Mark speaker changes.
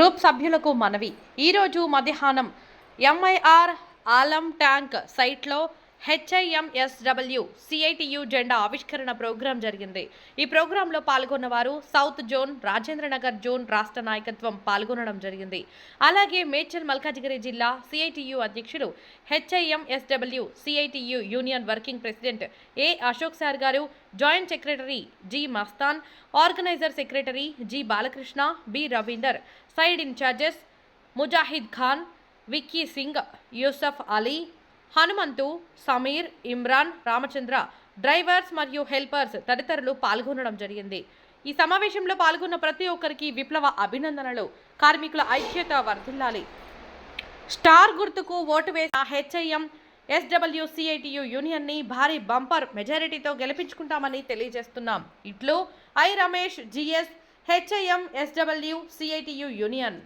Speaker 1: Group సభ్యులకు మనవి. ఈరోజు మధ్యాహ్నం ఎంఐఆర్ ఆలం ట్యాంక్ సైట్లో హెచ్ఐఎంఎస్డబ్ల్యూ సిఐటియు జెండా ఆవిష్కరణ ప్రోగ్రాం జరిగింది. ఈ ప్రోగ్రాంలో పాల్గొన్న వారు సౌత్ జోన్ రాజేంద్రనగర్ జోన్ రాష్ట్ర నాయకత్వం పాల్గొనడం జరిగింది. అలాగే మేడ్చల్ మల్కాజిగిరి జిల్లా సిఐటియు అధ్యక్షుడు HIMSW CITU union working president A Ashok sir గారు joint secretary G Mastan organizer secretary G Balakrishna B Ravinder side incharges Mujahid Khan Vicky Singh Yusuf Ali Hanumanthu Sameer Imran Ramachandra drivers మరియు helpers తదితరులు పాల్గొనడం జరిగింది. ఈ సమావేశంలో పాల్గొన్న ప్రతి ఒక్కరికి విప్లవ అభినందనలు. కార్మికుల ఐక్యత వర్ధిల్లాలి. స్టార్ గుర్తుకు ఓటు వేసిన హెచ్ఐఎం ఎస్డబ్ల్యూసీఐటియు యూనియన్ని భారీ బంపర్ మెజారిటీతో గెలిపించుకుంటామని తెలియజేస్తున్నాం. ఇట్లు I Ramesh GS HIM SW CITU union.